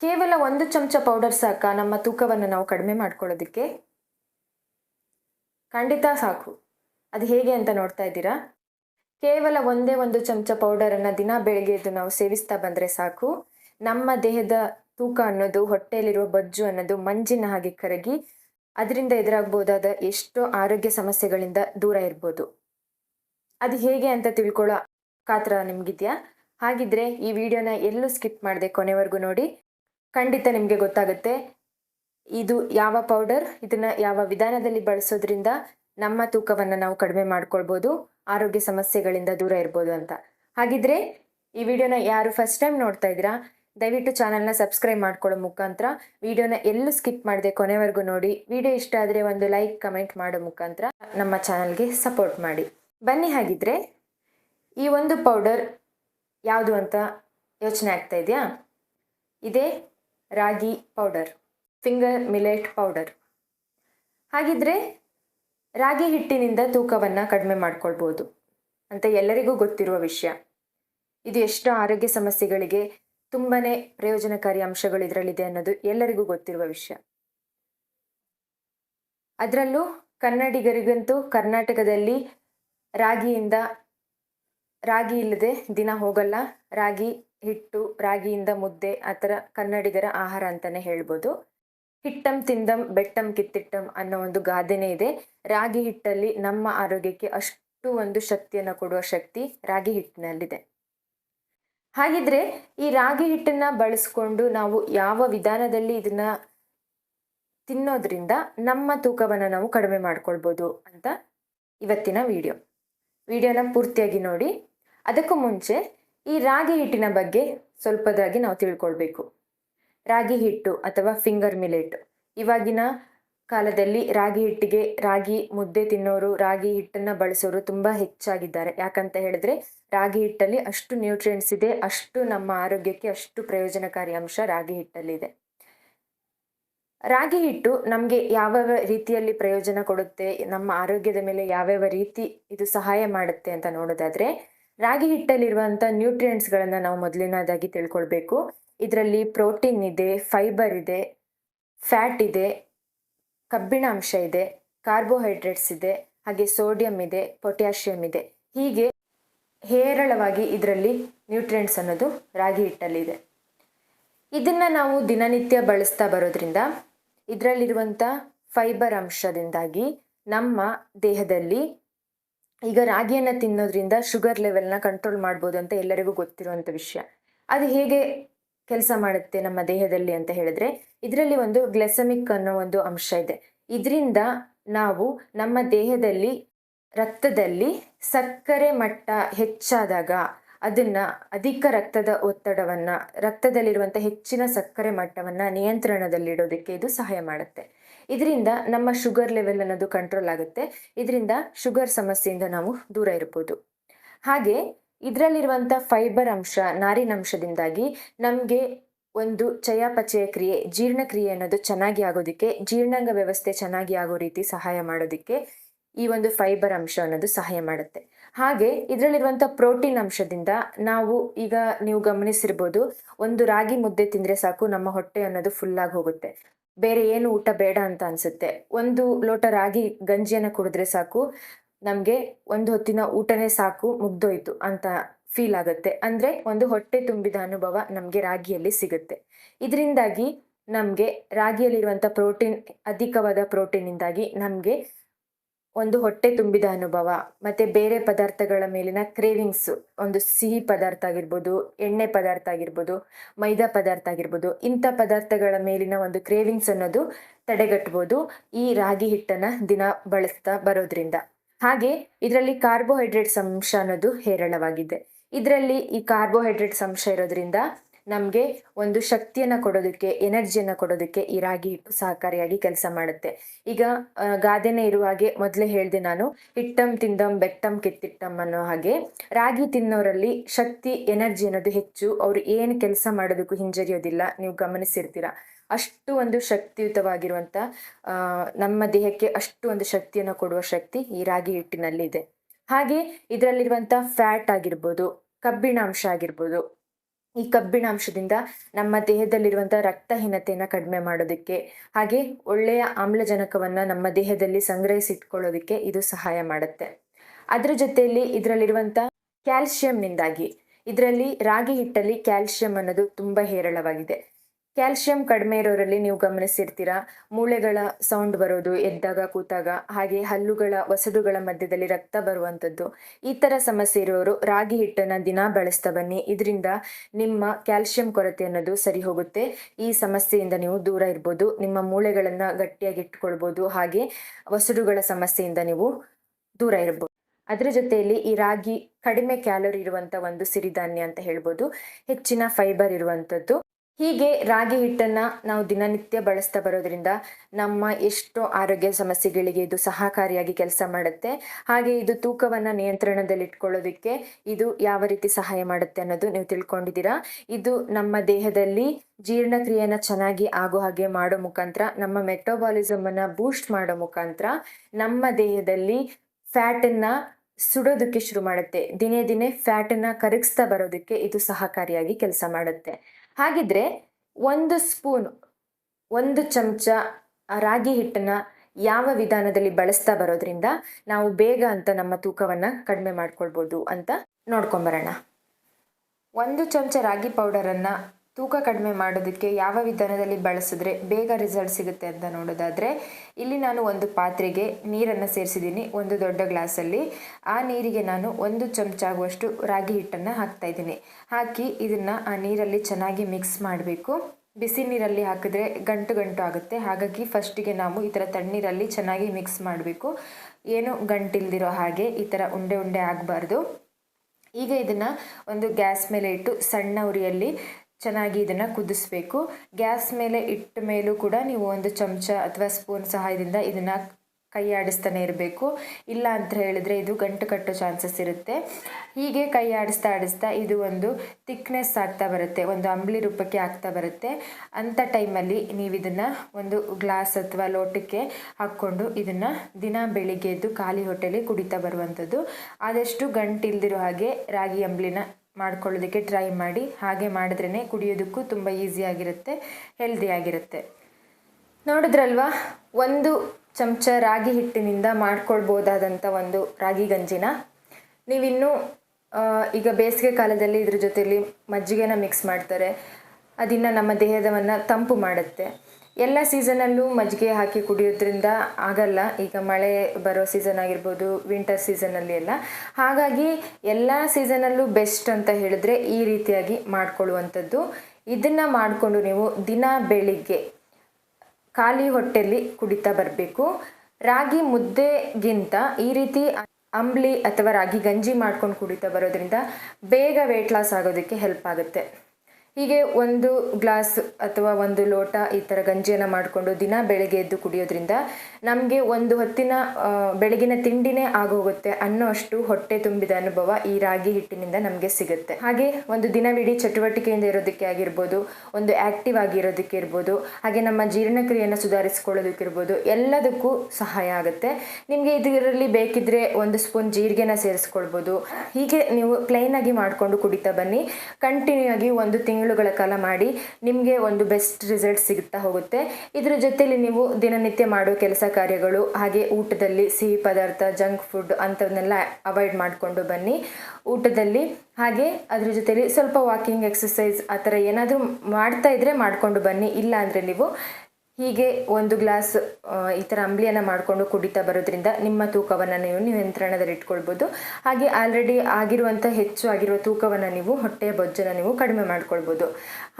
ಕೇವಲ ಒಂದು ಚಮಚ ಪೌಡರ್ ಸಾಕ. ನಮ್ಮ ತೂಕವನ್ನು ನಾವು ಕಡಿಮೆ ಮಾಡ್ಕೊಳ್ಳೋದಕ್ಕೆ. ಖಂಡಿತ ಸಾಕು. ಅದು ಹೇಗೆ ಅಂತ ನೋಡ್ತಾ ಇದ್ದೀರಾ? ಕೇವಲ ಒಂದೇ ಒಂದು ಚಮಚ ಪೌಡರನ್ನು ದಿನ ಬೆಳಗ್ಗೆ ಎದ್ದು ನಾವು ಸೇವಿಸ್ತಾ ಬಂದರೆ ಸಾಕು. ನಮ್ಮ ದೇಹದ ತೂಕ ಅನ್ನೋದು, ಹೊಟ್ಟೆಯಲ್ಲಿರುವ ಬಜ್ಜು ಅನ್ನೋದು ಮಂಜಿನ ಹಾಗೆ ಕರಗಿ, ಅದರಿಂದ ಎದುರಾಗ್ಬೋದಾದ ಎಷ್ಟೋ ಆರೋಗ್ಯ ಸಮಸ್ಯೆಗಳಿಂದ ದೂರ ಇರ್ಬೋದು. ಅದು ಹೇಗೆ ಅಂತ ತಿಳ್ಕೊಳ್ಳೋ ಕಾತರ ನಿಮಗಿದೆಯಾ? ಹಾಗಿದ್ರೆ ಈ ವಿಡಿಯೋನ ಎಲ್ಲೂ ಸ್ಕಿಪ್ ಮಾಡದೆ ಕೊನೆವರೆಗೂ ನೋಡಿ. ಖಂಡಿತ ನಿಮಗೆ ಗೊತ್ತಾಗುತ್ತೆ. ಇದು ಯಾವ ಪೌಡರ್? ಇದನ್ನು ಯಾವ ವಿಧಾನದಲ್ಲಿ ಬಳಸೋದ್ರಿಂದ ನಮ್ಮ ತೂಕವನ್ನು ನಾವು ಕಡಿಮೆ ಮಾಡ್ಕೊಳ್ಬೋದು, ಆರೋಗ್ಯ ಸಮಸ್ಯೆಗಳಿಂದ ದೂರ ಇರ್ಬೋದು ಅಂತ. ಹಾಗಿದ್ರೆ ಈ ವಿಡಿಯೋನ ಯಾರು ಫಸ್ಟ್ ಟೈಮ್ ನೋಡ್ತಾ ಇದ್ದೀರಾ, ದಯವಿಟ್ಟು ಚಾನಲ್ನ ಸಬ್ಸ್ಕ್ರೈಬ್ ಮಾಡ್ಕೊಳ್ಳೋ ಮುಖಾಂತರ ವಿಡಿಯೋನ ಎಲ್ಲೂ ಸ್ಕಿಪ್ ಮಾಡದೆ ಕೊನೆವರೆಗೂ ನೋಡಿ. ವಿಡಿಯೋ ಇಷ್ಟ ಆದರೆ ಒಂದು ಲೈಕ್, ಕಮೆಂಟ್ ಮಾಡೋ ಮುಖಾಂತರ ನಮ್ಮ ಚಾನಲ್ಗೆ ಸಪೋರ್ಟ್ ಮಾಡಿ. ಬನ್ನಿ ಹಾಗಿದ್ರೆ ಈ ಒಂದು ಪೌಡರ್ ಯಾವುದು ಅಂತ ಯೋಚನೆ ಆಗ್ತಾ ಇದೆಯಾ? ಇದೇ ragi powder finger millet powder ಹಾಗಿದ್ರೆ ರಾಗಿ ಹಿಟ್ಟಿನಿಂದ ತೂಕವನ್ನು ಕಡಿಮೆ ಮಾಡ್ಕೊಳ್ಬೋದು ಅಂತ ಎಲ್ಲರಿಗೂ ಗೊತ್ತಿರುವ ವಿಷಯ. ಇದು ಎಷ್ಟು ಆರೋಗ್ಯ ಸಮಸ್ಯೆಗಳಿಗೆ ತುಂಬಾ ಪ್ರಯೋಜನಕಾರಿ ಅಂಶಗಳು ಇದರಲ್ಲಿದೆ ಅನ್ನೋದು ಎಲ್ಲರಿಗೂ ಗೊತ್ತಿರುವ ವಿಷಯ. ಅದರಲ್ಲೂ ಕನ್ನಡಿಗರಿಗಂತೂ ಕರ್ನಾಟಕದಲ್ಲಿ ರಾಗಿಯಿಂದ, ರಾಗಿ ಇಲ್ಲದೆ ದಿನ ಹೋಗಲ್ಲ, ರಾಗಿ ಹಿಟ್ಟು, ರಾಗಿಯಿಂದ ಮುದ್ದೆ, ಆ ಥರ ಕನ್ನಡಿಗರ ಆಹಾರ ಅಂತಲೇ ಹೇಳ್ಬೋದು. ಹಿಟ್ಟಂ, ತಿಂದಂ, ಬೆಟ್ಟಂ, ಕಿತ್ತಿಟ್ಟಂ ಅನ್ನೋ ಒಂದು ಗಾದೆನೇ ಇದೆ. ರಾಗಿ ಹಿಟ್ಟಲ್ಲಿ ನಮ್ಮ ಆರೋಗ್ಯಕ್ಕೆ ಅಷ್ಟು ಒಂದು ಶಕ್ತಿಯನ್ನು ಕೊಡುವ ಶಕ್ತಿ ರಾಗಿ ಹಿಟ್ಟಿನಲ್ಲಿದೆ. ಹಾಗಿದ್ರೆ ಈ ರಾಗಿ ಹಿಟ್ಟನ್ನ ಬಳಸ್ಕೊಂಡು ನಾವು ಯಾವ ವಿಧಾನದಲ್ಲಿ ಇದನ್ನ ತಿನ್ನೋದ್ರಿಂದ ನಮ್ಮ ತೂಕವನ್ನು ನಾವು ಕಡಿಮೆ ಮಾಡ್ಕೊಳ್ಬೋದು ಅಂತ ಇವತ್ತಿನ ವಿಡಿಯೋ. ವಿಡಿಯೋನ ಪೂರ್ತಿಯಾಗಿ ನೋಡಿ. ಅದಕ್ಕೂ ಮುಂಚೆ ಈ ರಾಗಿ ಹಿಟ್ಟಿನ ಬಗ್ಗೆ ಸ್ವಲ್ಪದಾಗಿ ನಾವು ತಿಳ್ಕೊಳ್ಬೇಕು. ರಾಗಿ ಹಿಟ್ಟು ಅಥವಾ ಫಿಂಗರ್ ಮಿಲೆಟ್ ಇವಾಗಿನ ಕಾಲದಲ್ಲಿ ರಾಗಿ ಹಿಟ್ಟಿಗೆ ರಾಗಿ ಮುದ್ದೆ ತಿನ್ನೋರು, ರಾಗಿ ಹಿಟ್ಟನ್ನು ಬಳಸೋರು ತುಂಬ ಹೆಚ್ಚಾಗಿದ್ದಾರೆ. ಯಾಕಂತ ಹೇಳಿದ್ರೆ ರಾಗಿ ಹಿಟ್ಟಲ್ಲಿ ಅಷ್ಟು ನ್ಯೂಟ್ರಿಯೆಂಟ್ಸ್ ಇದೆ, ಅಷ್ಟು ನಮ್ಮ ಆರೋಗ್ಯಕ್ಕೆ ಅಷ್ಟು ಪ್ರಯೋಜನಕಾರಿ ಅಂಶ ರಾಗಿ ಹಿಟ್ಟಲ್ಲಿದೆ. ರಾಗಿ ಹಿಟ್ಟು ನಮಗೆ ಯಾವ್ಯಾವ ರೀತಿಯಲ್ಲಿ ಪ್ರಯೋಜನ ಕೊಡುತ್ತೆ, ನಮ್ಮ ಆರೋಗ್ಯದ ಮೇಲೆ ಯಾವ್ಯಾವ ರೀತಿ ಇದು ಸಹಾಯ ಮಾಡುತ್ತೆ ಅಂತ ನೋಡೋದಾದ್ರೆ ರಾಗಿ ಹಿಟ್ಟಲ್ಲಿರುವಂಥ ನ್ಯೂಟ್ರಿಯೆಂಟ್ಸ್ಗಳನ್ನು ನಾವು ಮೊದಲನೇದಾಗಿ ತಿಳ್ಕೊಳ್ಬೇಕು. ಇದರಲ್ಲಿ ಪ್ರೋಟೀನ್ ಇದೆ ಫೈಬರ್ ಇದೆ ಫ್ಯಾಟ್ ಇದೆ ಕಬ್ಬಿಣ ಅಂಶ ಇದೆ ಕಾರ್ಬೋಹೈಡ್ರೇಟ್ಸ್ ಇದೆ, ಹಾಗೆ ಸೋಡಿಯಂ ಇದೆ ಪೊಟ್ಯಾಷಿಯಂ ಇದೆ. ಹೀಗೆ ಹೇರಳವಾಗಿ ಇದರಲ್ಲಿ ನ್ಯೂಟ್ರಿಯೆಂಟ್ಸ್ ಅನ್ನೋದು ರಾಗಿ ಹಿಟ್ಟಲ್ಲಿದೆ. ಇದನ್ನು ನಾವು ದಿನನಿತ್ಯ ಬಳಸ್ತಾ ಬರೋದ್ರಿಂದ ಇದರಲ್ಲಿರುವಂಥ ಫೈಬರ್ ಅಂಶದಿಂದಾಗಿ ನಮ್ಮ ದೇಹದಲ್ಲಿ ಈಗ ರಾಗಿಯನ್ನು ತಿನ್ನೋದ್ರಿಂದ ಶುಗರ್ ಲೆವೆಲ್ನ ಕಂಟ್ರೋಲ್ ಮಾಡ್ಬೋದು ಅಂತ ಎಲ್ಲರಿಗೂ ಗೊತ್ತಿರುವಂಥ ವಿಷಯ. ಅದು ಹೇಗೆ ಕೆಲಸ ಮಾಡುತ್ತೆ ನಮ್ಮ ದೇಹದಲ್ಲಿ ಅಂತ ಹೇಳಿದ್ರೆ, ಇದರಲ್ಲಿ ಒಂದು ಗ್ಲೆಸಮಿಕ್ ಅನ್ನೋ ಒಂದು ಅಂಶ ಇದೆ. ಇದರಿಂದ ನಾವು ನಮ್ಮ ದೇಹದಲ್ಲಿ, ರಕ್ತದಲ್ಲಿ ಸಕ್ಕರೆ ಮಟ್ಟ ಹೆಚ್ಚಾದಾಗ ಅದನ್ನು ಅಧಿಕ ರಕ್ತದ ಒತ್ತಡವನ್ನು ರಕ್ತದಲ್ಲಿರುವಂಥ ಹೆಚ್ಚಿನ ಸಕ್ಕರೆ ಮಟ್ಟವನ್ನು ನಿಯಂತ್ರಣದಲ್ಲಿಡೋದಕ್ಕೆ ಇದು ಸಹಾಯ ಮಾಡುತ್ತೆ. ಇದರಿಂದ ನಮ್ಮ ಶುಗರ್ ಲೆವೆಲ್ ಅನ್ನೋದು ಕಂಟ್ರೋಲ್ ಆಗುತ್ತೆ. ಇದರಿಂದ ಶುಗರ್ ಸಮಸ್ಯೆಯಿಂದ ನಾವು ದೂರ ಇರ್ಬೋದು. ಹಾಗೆ ಇದರಲ್ಲಿರುವಂಥ ಫೈಬರ್ ಅಂಶ ನಾರಿನಂಶದಿಂದಾಗಿ ನಮಗೆ ಒಂದು ಚಯಾಪಚಯ ಕ್ರಿಯೆ, ಜೀರ್ಣಕ್ರಿಯೆ ಅನ್ನೋದು ಚೆನ್ನಾಗಿ ಆಗೋದಿಕ್ಕೆ, ಜೀರ್ಣಾಂಗ ವ್ಯವಸ್ಥೆ ಚೆನ್ನಾಗಿ ಆಗೋ ರೀತಿ ಸಹಾಯ ಮಾಡೋದಕ್ಕೆ ಈ ಒಂದು ಫೈಬರ್ ಅಂಶ ಅನ್ನೋದು ಸಹಾಯ ಮಾಡುತ್ತೆ. ಹಾಗೆ ಇದರಲ್ಲಿರುವಂಥ ಪ್ರೋಟೀನ್ ಅಂಶದಿಂದ ನಾವು ಈಗ ನೀವು ಗಮನಿಸಿರ್ಬೋದು, ಒಂದು ರಾಗಿ ಮುದ್ದೆ ತಿಂದರೆ ಸಾಕು, ನಮ್ಮ ಹೊಟ್ಟೆ ಅನ್ನೋದು ಫುಲ್ಲಾಗಿ ಹೋಗುತ್ತೆ. ಬೇರೆ ಏನು ಊಟ ಬೇಡ ಅಂತ ಅನಿಸುತ್ತೆ. ಒಂದು ಲೋಟ ರಾಗಿ ಗಂಜಿಯನ್ನು ಕುಡಿದ್ರೆ ಸಾಕು, ನಮಗೆ ಒಂದು ಹೊತ್ತಿನ ಊಟನೇ ಸಾಕು, ಮುಗ್ದೋಯ್ತು ಅಂತ ಫೀಲ್ ಆಗುತ್ತೆ. ಅಂದರೆ ಒಂದು ಹೊಟ್ಟೆ ತುಂಬಿದ ಅನುಭವ ನಮಗೆ ರಾಗಿಯಲ್ಲಿ ಸಿಗುತ್ತೆ. ಇದರಿಂದಾಗಿ ನಮಗೆ ರಾಗಿಯಲ್ಲಿರುವಂಥ ಪ್ರೋಟೀನ್ ಅಧಿಕವಾದ ಪ್ರೋಟೀನಿಂದಾಗಿ ನಮಗೆ ಒಂದು ಹೊಟ್ಟೆ ತುಂಬಿದ ಅನುಭವ, ಮತ್ತು ಬೇರೆ ಪದಾರ್ಥಗಳ ಮೇಲಿನ ಕ್ರೇವಿಂಗ್ಸು, ಒಂದು ಸಿಹಿ ಪದಾರ್ಥ ಆಗಿರ್ಬೋದು, ಎಣ್ಣೆ ಪದಾರ್ಥ ಆಗಿರ್ಬೋದು, ಮೈದಾ ಪದಾರ್ಥ ಆಗಿರ್ಬೋದು, ಇಂಥ ಪದಾರ್ಥಗಳ ಮೇಲಿನ ಒಂದು ಕ್ರೇವಿಂಗ್ಸ್ ಅನ್ನೋದು ತಡೆಗಟ್ಬೋದು ಈ ರಾಗಿ ಹಿಟ್ಟನ್ನು ದಿನ ಬಳಸ್ತಾ ಬರೋದ್ರಿಂದ. ಹಾಗೆ ಇದರಲ್ಲಿ ಕಾರ್ಬೋಹೈಡ್ರೇಟ್ಸ್ ಅಂಶ ಅನ್ನೋದು ಹೇರಳವಾಗಿದೆ. ಇದರಲ್ಲಿ ಈ ಕಾರ್ಬೋಹೈಡ್ರೇಟ್ಸ್ ಅಂಶ ಇರೋದ್ರಿಂದ ನಮಗೆ ಒಂದು ಶಕ್ತಿಯನ್ನು ಕೊಡೋದಕ್ಕೆ, ಎನರ್ಜಿಯನ್ನು ಕೊಡೋದಕ್ಕೆ ಈ ರಾಗಿ ಹಿಟ್ಟು ಸಹಕಾರಿಯಾಗಿ ಕೆಲಸ ಮಾಡುತ್ತೆ. ಈಗ ಗಾದೆನೇ ಇರುವ ಹಾಗೆ ಮೊದಲೇ ಹೇಳಿದೆ ನಾನು, ಹಿಟ್ಟಂ ತಿಂದಂ ಬೆಟ್ಟಂ ಕೆತ್ತಿಟ್ಟಂ ಅನ್ನೋ ಹಾಗೆ ರಾಗಿ ತಿನ್ನೋರಲ್ಲಿ ಶಕ್ತಿ, ಎನರ್ಜಿ ಅನ್ನೋದು ಹೆಚ್ಚು. ಅವರು ಏನು ಕೆಲಸ ಮಾಡೋದಕ್ಕೂ ಹಿಂಜರಿಯೋದಿಲ್ಲ. ನೀವು ಗಮನಿಸಿರ್ತೀರ. ಅಷ್ಟು ಒಂದು ಶಕ್ತಿಯುತವಾಗಿರುವಂಥ ನಮ್ಮ ದೇಹಕ್ಕೆ ಅಷ್ಟು ಒಂದು ಶಕ್ತಿಯನ್ನು ಕೊಡುವ ಶಕ್ತಿ ಈ ರಾಗಿ ಹಿಟ್ಟಿನಲ್ಲಿ ಇದೆ ಹಾಗೆ ಇದರಲ್ಲಿರುವಂಥ ಫ್ಯಾಟ್ ಆಗಿರ್ಬೋದು, ಕಬ್ಬಿಣಾಂಶ ಆಗಿರ್ಬೋದು ಈ ಕಬ್ಬಿಣಾಂಶದಿಂದ ನಮ್ಮ ದೇಹದಲ್ಲಿರುವಂಥ ರಕ್ತಹೀನತೆಯನ್ನು ಕಡಿಮೆ ಮಾಡೋದಕ್ಕೆ ಹಾಗೆ ಒಳ್ಳೆಯ ಆಮ್ಲಜನಕವನ್ನು ನಮ್ಮ ದೇಹದಲ್ಲಿ ಸಂಗ್ರಹಿಸಿಟ್ಕೊಳ್ಳೋದಕ್ಕೆ ಇದು ಸಹಾಯ ಮಾಡುತ್ತೆ. ಅದರ ಜೊತೆಯಲ್ಲಿ ಇದರಲ್ಲಿರುವಂಥ ಕ್ಯಾಲ್ಶಿಯಂನಿಂದಾಗಿ, ಇದರಲ್ಲಿ ರಾಗಿ ಹಿಟ್ಟಲ್ಲಿ ಕ್ಯಾಲ್ಶಿಯಂ ಅನ್ನೋದು ತುಂಬ ಹೇರಳವಾಗಿದೆ. ಕ್ಯಾಲ್ಶಿಯಂ ಕಡಿಮೆ ಇರೋರಲ್ಲಿ ನೀವು ಗಮನಿಸಿರ್ತೀರಾ? ಮೂಳೆಗಳ ಸೌಂಡ್ ಬರೋದು, ಎದ್ದಾಗ, ಕೂತಾಗ, ಹಾಗೆ ಹಲ್ಲುಗಳ, ವಸಡುಗಳ ಮಧ್ಯದಲ್ಲಿ ರಕ್ತ ಬರುವಂಥದ್ದು. ಈ ಥರ ಸಮಸ್ಯೆ ಇರೋರು ರಾಗಿ ಹಿಟ್ಟನ್ನು ದಿನ ಬಳಸ್ತಾ ಬನ್ನಿ. ಇದರಿಂದ ನಿಮ್ಮ ಕ್ಯಾಲ್ಶಿಯಂ ಕೊರತೆ ಅನ್ನೋದು ಸರಿ ಹೋಗುತ್ತೆ. ಈ ಸಮಸ್ಯೆಯಿಂದ ನೀವು ದೂರ ಇರ್ಬೋದು. ನಿಮ್ಮ ಮೂಳೆಗಳನ್ನು ಗಟ್ಟಿಯಾಗಿ ಇಟ್ಕೊಳ್ಬೋದು. ಹಾಗೆ ವಸಡುಗಳ ಸಮಸ್ಯೆಯಿಂದ ನೀವು ದೂರ ಇರ್ಬೋದು. ಅದರ ಜೊತೆಯಲ್ಲಿ ಈ ರಾಗಿ ಕಡಿಮೆ ಕ್ಯಾಲೋರಿ ಇರುವಂಥ ಒಂದು ಸಿರಿಧಾನ್ಯ ಅಂತ ಹೇಳ್ಬೋದು. ಹೆಚ್ಚಿನ ಫೈಬರ್ ಇರುವಂಥದ್ದು. ಹೀಗೆ ರಾಗಿ ಹಿಟ್ಟನ್ನು ನಾವು ದಿನನಿತ್ಯ ಬಳಸ್ತಾ ಬರೋದ್ರಿಂದ ನಮ್ಮ ಎಷ್ಟೋ ಆರೋಗ್ಯ ಸಮಸ್ಯೆಗಳಿಗೆ ಇದು ಸಹಕಾರಿಯಾಗಿ ಕೆಲಸ ಮಾಡುತ್ತೆ. ಹಾಗೆ ಇದು ತೂಕವನ್ನು ನಿಯಂತ್ರಣದಲ್ಲಿಟ್ಕೊಳ್ಳೋದಕ್ಕೆ ಇದು ಯಾವ ರೀತಿ ಸಹಾಯ ಮಾಡುತ್ತೆ ಅನ್ನೋದು ನೀವು ತಿಳ್ಕೊಂಡಿದ್ದೀರಾ. ಇದು ನಮ್ಮ ದೇಹದಲ್ಲಿ ಜೀರ್ಣಕ್ರಿಯೆನ ಚೆನ್ನಾಗಿ ಆಗೋ ಹಾಗೆ ಮಾಡೋ ಮುಖಾಂತರ, ನಮ್ಮ ಮೆಟೋಬಾಲಿಸಮನ್ನು ಬೂಸ್ಟ್ ಮಾಡೋ ಮುಖಾಂತರ ನಮ್ಮ ದೇಹದಲ್ಲಿ ಫ್ಯಾಟನ್ನು ಸುಡೋದಕ್ಕೆ ಶುರು ಮಾಡುತ್ತೆ. ದಿನೇ ದಿನೇ ಫ್ಯಾಟನ್ನು ಕರಗಿಸ್ತಾ ಬರೋದಕ್ಕೆ ಇದು ಸಹಕಾರಿಯಾಗಿ ಕೆಲಸ ಮಾಡುತ್ತೆ. ಹಾಗಿದ್ರೆ ಒಂದು ಸ್ಪೂನ್, ಒಂದು ಚಮಚ ರಾಗಿ ಹಿಟ್ಟನ್ನು ಯಾವ ವಿಧಾನದಲ್ಲಿ ಬಳಸ್ತಾ ಬರೋದ್ರಿಂದ ನಾವು ಬೇಗ ಅಂತ ನಮ್ಮ ತೂಕವನ್ನು ಕಡಿಮೆ ಮಾಡ್ಕೊಳ್ಬೋದು ಅಂತ ನೋಡ್ಕೊಂಬರೋಣ. ಒಂದು ಚಮಚ ರಾಗಿ ಪೌಡರನ್ನು ತೂಕ ಕಡಿಮೆ ಮಾಡೋದಕ್ಕೆ ಯಾವ ವಿಧಾನದಲ್ಲಿ ಬಳಸಿದ್ರೆ ಬೇಗ ರಿಸಲ್ಟ್ ಸಿಗುತ್ತೆ ಅಂತ ನೋಡೋದಾದರೆ, ಇಲ್ಲಿ ನಾನು ಒಂದು ಪಾತ್ರೆಗೆ ನೀರನ್ನು ಸೇರಿಸಿದ್ದೀನಿ, ಒಂದು ದೊಡ್ಡ ಗ್ಲಾಸಲ್ಲಿ. ಆ ನೀರಿಗೆ ನಾನು ಒಂದು ಚಮಚ ಆಗುವಷ್ಟು ರಾಗಿ ಹಿಟ್ಟನ್ನು ಹಾಕ್ತಾ ಇದ್ದೀನಿ. ಹಾಕಿ ಇದನ್ನು ಆ ನೀರಲ್ಲಿ ಚೆನ್ನಾಗಿ ಮಿಕ್ಸ್ ಮಾಡಬೇಕು. ಬಿಸಿ ನೀರಲ್ಲಿ ಹಾಕಿದ್ರೆ ಗಂಟು ಗಂಟು ಆಗುತ್ತೆ. ಹಾಗಾಗಿ ಫಸ್ಟಿಗೆ ನಾವು ಈ ಥರ ತಣ್ಣೀರಲ್ಲಿ ಚೆನ್ನಾಗಿ ಮಿಕ್ಸ್ ಮಾಡಬೇಕು. ಏನು ಗಂಟಿಲ್ದಿರೋ ಹಾಗೆ ಈ ಥರ ಉಂಡೆ ಉಂಡೆ ಆಗಬಾರ್ದು. ಈಗ ಇದನ್ನು ಒಂದು ಗ್ಯಾಸ್ ಮೇಲೆ ಇಟ್ಟು ಸಣ್ಣ ಉರಿಯಲ್ಲಿ ಚೆನ್ನಾಗಿ ಇದನ್ನು ಕುದಿಸ್ಬೇಕು. ಗ್ಯಾಸ್ ಮೇಲೆ ಇಟ್ಟ ಮೇಲೂ ಕೂಡ ನೀವು ಒಂದು ಚಮಚ ಅಥವಾ ಸ್ಪೂನ್ ಸಹಾಯದಿಂದ ಇದನ್ನು ಕೈ ಆಡಿಸ್ತಾನೆ ಇರಬೇಕು. ಇಲ್ಲ ಅಂತ ಹೇಳಿದ್ರೆ ಇದು ಗಂಟು ಕಟ್ಟೋ ಚಾನ್ಸಸ್ ಇರುತ್ತೆ. ಹೀಗೆ ಕೈ ಆಡಿಸ್ತಾ ಆಡಿಸ್ತಾ ಇದು ಒಂದು ತಿಕ್ನೆಸ್ ಆಗ್ತಾ ಬರುತ್ತೆ. ಒಂದು ಅಂಬ್ಲಿ ರೂಪಕ್ಕೆ ಆಗ್ತಾ ಬರುತ್ತೆ. ಅಂಥ ಟೈಮಲ್ಲಿ ನೀವು ಇದನ್ನು ಒಂದು ಗ್ಲಾಸ್ ಅಥವಾ ಲೋಟಕ್ಕೆ ಹಾಕ್ಕೊಂಡು ಇದನ್ನು ದಿನ ಬೆಳಿಗ್ಗೆ ಎದ್ದು ಖಾಲಿ ಹೊಟ್ಟೆಲಿ ಕುಡಿತಾ ಬರುವಂಥದ್ದು. ಆದಷ್ಟು ಗಂಟಿಲ್ದಿರೋ ಹಾಗೆ ರಾಗಿ ಅಂಬ್ಲಿನ ಮಾಡ್ಕೊಳ್ಳೋದಕ್ಕೆ ಟ್ರೈ ಮಾಡಿ. ಹಾಗೆ ಮಾಡಿದ್ರೇ ಕುಡಿಯೋದಕ್ಕೂ ತುಂಬ ಈಸಿಯಾಗಿರುತ್ತೆ ಹೆಲ್ದಿಯಾಗಿರುತ್ತೆ ನೋಡಿದ್ರಲ್ವಾ? ಒಂದು ಚಮಚ ರಾಗಿ ಹಿಟ್ಟಿನಿಂದ ಮಾಡ್ಕೊಳ್ಬೋದಾದಂಥ ಒಂದು ರಾಗಿ ಗಂಜಿನ. ನೀವಿನ್ನೂ ಈಗ ಬೇಸಿಗೆ ಕಾಲದಲ್ಲಿ ಇದ್ರ ಜೊತೆಯಲ್ಲಿ ಮಜ್ಜಿಗೆನ ಮಿಕ್ಸ್ ಮಾಡ್ತಾರೆ. ಅದನ್ನು ನಮ್ಮ ದೇಹದವನ್ನು ತಂಪು ಮಾಡುತ್ತೆ. ಎಲ್ಲ ಸೀಸನಲ್ಲೂ ಮಜ್ಜಿಗೆ ಹಾಕಿ ಕುಡಿಯೋದ್ರಿಂದ ಆಗಲ್ಲ. ಈಗ ಮಳೆ ಬರೋ ಸೀಸನ್ ಆಗಿರ್ಬೋದು ವಿಂಟರ್ ಸೀಸನಲ್ಲಿ ಎಲ್ಲ. ಹಾಗಾಗಿ ಎಲ್ಲ ಸೀಸನಲ್ಲೂ ಬೆಸ್ಟ್ ಅಂತ ಹೇಳಿದ್ರೆ ಈ ರೀತಿಯಾಗಿ ಮಾಡ್ಕೊಳ್ಳುವಂಥದ್ದು. ಇದನ್ನು ಮಾಡಿಕೊಂಡು ನೀವು ದಿನ ಬೆಳಿಗ್ಗೆ ಖಾಲಿ ಹೊಟ್ಟೆಯಲ್ಲಿ ಕುಡಿತಾ ಬರಬೇಕು. ರಾಗಿ ಮುದ್ದೆಗಿಂತ ಈ ರೀತಿ ಅಂಬ್ಲಿ ಅಥವಾ ರಾಗಿ ಗಂಜಿ ಮಾಡ್ಕೊಂಡು ಕುಡಿತಾ ಬರೋದ್ರಿಂದ ಬೇಗ ವೆಯ್ಟ್ ಲಾಸ್ ಆಗೋದಕ್ಕೆ ಹೆಲ್ಪ್ ಆಗುತ್ತೆ. ಹೀಗೆ ಒಂದು ಗ್ಲಾಸ್ ಅಥವಾ ಒಂದು ಲೋಟ ಈ ಥರ ಗಂಜಿಯನ್ನು ಮಾಡಿಕೊಂಡು ದಿನ ಬೆಳಗ್ಗೆ ಎದ್ದು ಕುಡಿಯೋದ್ರಿಂದ ನಮಗೆ ಒಂದು ಹೊತ್ತಿನ ಬೆಳಗಿನ ತಿಂಡಿನೇ ಆಗೋಗುತ್ತೆ ಅನ್ನೋ ಅಷ್ಟು ಹೊಟ್ಟೆ ತುಂಬಿದ ಅನುಭವ ಈ ರಾಗಿ ಹಿಟ್ಟಿನಿಂದ ನಮಗೆ ಸಿಗುತ್ತೆ. ಹಾಗೆ ಒಂದು ದಿನವಿಡೀ ಚಟುವಟಿಕೆಯಿಂದ ಇರೋದಕ್ಕೆ ಆಗಿರ್ಬೋದು, ಒಂದು ಆ್ಯಕ್ಟಿವ್ ಆಗಿರೋದಕ್ಕೆ ಇರ್ಬೋದು, ಹಾಗೆ ನಮ್ಮ ಜೀರ್ಣಕ್ರಿಯೆಯನ್ನು ಸುಧಾರಿಸ್ಕೊಳ್ಳೋದಕ್ಕಿರ್ಬೋದು ಎಲ್ಲದಕ್ಕೂ ಸಹಾಯ ಆಗುತ್ತೆ. ನಿಮಗೆ ಇದರಲ್ಲಿ ಬೇಕಿದ್ರೆ ಒಂದು ಸ್ಪೂನ್ ಜೀರಿಗೆನ ಸೇರಿಸ್ಕೊಳ್ಬೋದು. ಹೀಗೆ ನೀವು ಪ್ಲೈನಾಗಿ ಮಾಡಿಕೊಂಡು ಕುಡಿತಾ ಬನ್ನಿ. ಕಂಟಿನ್ಯೂ ಆಗಿ ಒಂದು ತಿಂಗಳುಗಳ ಕಾಲ ಮಾಡಿ ನಿಮಗೆ ಒಂದು ಬೆಸ್ಟ್ ರಿಸಲ್ಟ್ ಸಿಗುತ್ತಾ ಹೋಗುತ್ತೆ. ಇದರ ಜೊತೆಯಲ್ಲಿ ನೀವು ದಿನನಿತ್ಯ ಮಾಡೋ ಕೆಲಸ ಕಾರ್ಯಗಳು, ಹಾಗೆ ಊಟದಲ್ಲಿ ಸಿಹಿ ಪದಾರ್ಥ ಜಂಕ್ ಫುಡ್ ಅಂಥವನ್ನೆಲ್ಲ ಅವಾಯ್ಡ್ ಮಾಡಿಕೊಂಡು ಬನ್ನಿ. ಊಟದಲ್ಲಿ ಹಾಗೆ ಅದ್ರ ಜೊತೆಯಲ್ಲಿ ಸ್ವಲ್ಪ ವಾಕಿಂಗ್ ಎಕ್ಸಸೈಸ್ ಆ ಥರ ಏನಾದರೂ ಮಾಡ್ತಾ ಇದ್ದರೆ ಮಾಡಿಕೊಂಡು ಬನ್ನಿ. ಇಲ್ಲ ಅಂದರೆ ನೀವು ಹೀಗೆ ಒಂದು ಗ್ಲಾಸ್ ಈ ಥರ ಅಂಬ್ಲಿಯನ್ನು ಮಾಡಿಕೊಂಡು ಕುಡಿತಾ ಬರೋದ್ರಿಂದ ನಿಮ್ಮ ತೂಕವನ್ನು ನೀವು ನಿಯಂತ್ರಣದಲ್ಲಿ ಇಟ್ಕೊಳ್ಬೋದು. ಹಾಗೆ ಆಲ್ರೆಡಿ ಆಗಿರುವಂಥ ಹೆಚ್ಚು ಆಗಿರುವ ತೂಕವನ್ನು ನೀವು ಹೊಟ್ಟೆಯ ಬೊಜ್ಜನ್ನು ನೀವು ಕಡಿಮೆ ಮಾಡ್ಕೊಳ್ಬೋದು.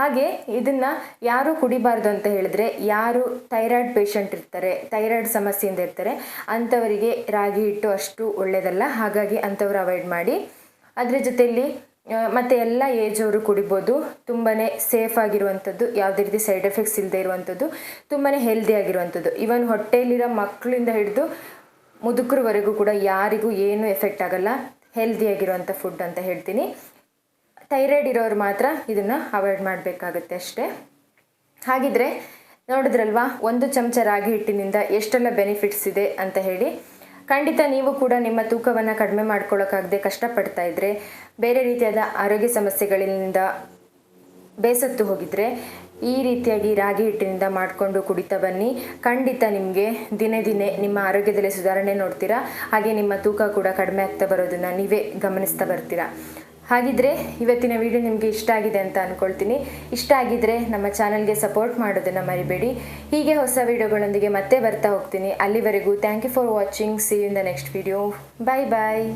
ಹಾಗೆ ಇದನ್ನು ಯಾರು ಕುಡಿಬಾರ್ದು ಅಂತ ಹೇಳಿದ್ರೆ ಯಾರು ಥೈರಾಯ್ಡ್ ಪೇಷಂಟ್ ಇರ್ತಾರೆ ಥೈರಾಯ್ಡ್ ಸಮಸ್ಯೆಯಿಂದ ಇರ್ತಾರೆ, ಅಂಥವರಿಗೆ ರಾಗಿ ಹಿಟ್ಟು ಅಷ್ಟು ಒಳ್ಳೆಯದಲ್ಲ ಹಾಗಾಗಿ ಅಂಥವ್ರು ಅವಾಯ್ಡ್ ಮಾಡಿ. ಅದರ ಜೊತೆಯಲ್ಲಿ ಮತ್ತು ಎಲ್ಲ ಏಜ್ ಅವರು ಕುಡಿಬೋದು. ತುಂಬಾ ಸೇಫ್ ಆಗಿರುವಂಥದ್ದು, ಯಾವುದೇ ರೀತಿ ಸೈಡ್ ಎಫೆಕ್ಟ್ಸ್ ಇಲ್ಲದೆ ಇರುವಂಥದ್ದು ತುಂಬಾ ಹೆಲ್ದಿ ಆಗಿರುವಂಥದ್ದು. ಇವನ್ ಹೊಟ್ಟೆಯಲ್ಲಿರೋ ಮಕ್ಕಳಿಂದ ಹಿಡಿದು ಮುದುಕರವರೆಗೂ ಕೂಡ ಯಾರಿಗೂ ಏನೂ ಎಫೆಕ್ಟ್ ಆಗಲ್ಲ. ಹೆಲ್ದಿಯಾಗಿರುವಂಥ ಫುಡ್ ಅಂತ ಹೇಳ್ತೀನಿ. ಥೈರಾಯ್ಡ್ ಇರೋರು ಮಾತ್ರ ಇದನ್ನು ಅವಾಯ್ಡ್ ಮಾಡಬೇಕಾಗತ್ತೆ ಅಷ್ಟೇ. ಹಾಗಿದ್ರೆ ನೋಡಿದ್ರಲ್ವಾ, ಒಂದು ಚಮಚ ರಾಗಿ ಹಿಟ್ಟಿನಿಂದ ಎಷ್ಟೆಲ್ಲ ಬೆನಿಫಿಟ್ಸ್ ಇದೆ ಅಂತ ಹೇಳಿ. ಖಂಡಿತ ನೀವು ಕೂಡ ನಿಮ್ಮ ತೂಕವನ್ನು ಕಡಿಮೆ ಮಾಡ್ಕೊಳ್ಳೋಕ್ಕಾಗದೆ ಕಷ್ಟಪಡ್ತಾ ಇದ್ದರೆ ಬೇರೆ ರೀತಿಯಾದ ಆರೋಗ್ಯ ಸಮಸ್ಯೆಗಳಿಂದ ಬೇಸತ್ತು ಹೋಗಿದ್ರೆ, ಈ ರೀತಿಯಾಗಿ ರಾಗಿ ಹಿಟ್ಟಿನಿಂದ ಮಾಡಿಕೊಂಡು ಕುಡಿತಾ ಬನ್ನಿ. ಖಂಡಿತ ನಿಮಗೆ ದಿನೇ ದಿನೇ ನಿಮ್ಮ ಆರೋಗ್ಯದಲ್ಲಿ ಸುಧಾರಣೆ ನೋಡ್ತೀರಾ? ಹಾಗೆ ನಿಮ್ಮ ತೂಕ ಕೂಡ ಕಡಿಮೆ ಆಗ್ತಾ ಬರೋದನ್ನು ನೀವೇ ಗಮನಿಸ್ತಾ ಬರ್ತೀರಾ? ಹಾಗಿದ್ರೆ ಇವತ್ತಿನ ವಿಡಿಯೋ ನಿಮಗೆ ಇಷ್ಟ ಆಗಿದೆ ಅಂತ ಅಂದ್ಕೊಳ್ತೀನಿ ಇಷ್ಟ ಆಗಿದ್ರೆ ನಮ್ಮ ಚಾನಲ್ಗೆ ಸಪೋರ್ಟ್ ಮಾಡೋದನ್ನು ಮರಿಬೇಡಿ. ಹೀಗೆ ಹೊಸ ವಿಡಿಯೋಗಳೊಂದಿಗೆ ಮತ್ತೆ ಬರ್ತಾ ಹೋಗ್ತೀನಿ. ಅಲ್ಲಿವರೆಗೂ thank you for watching see in the next video bye bye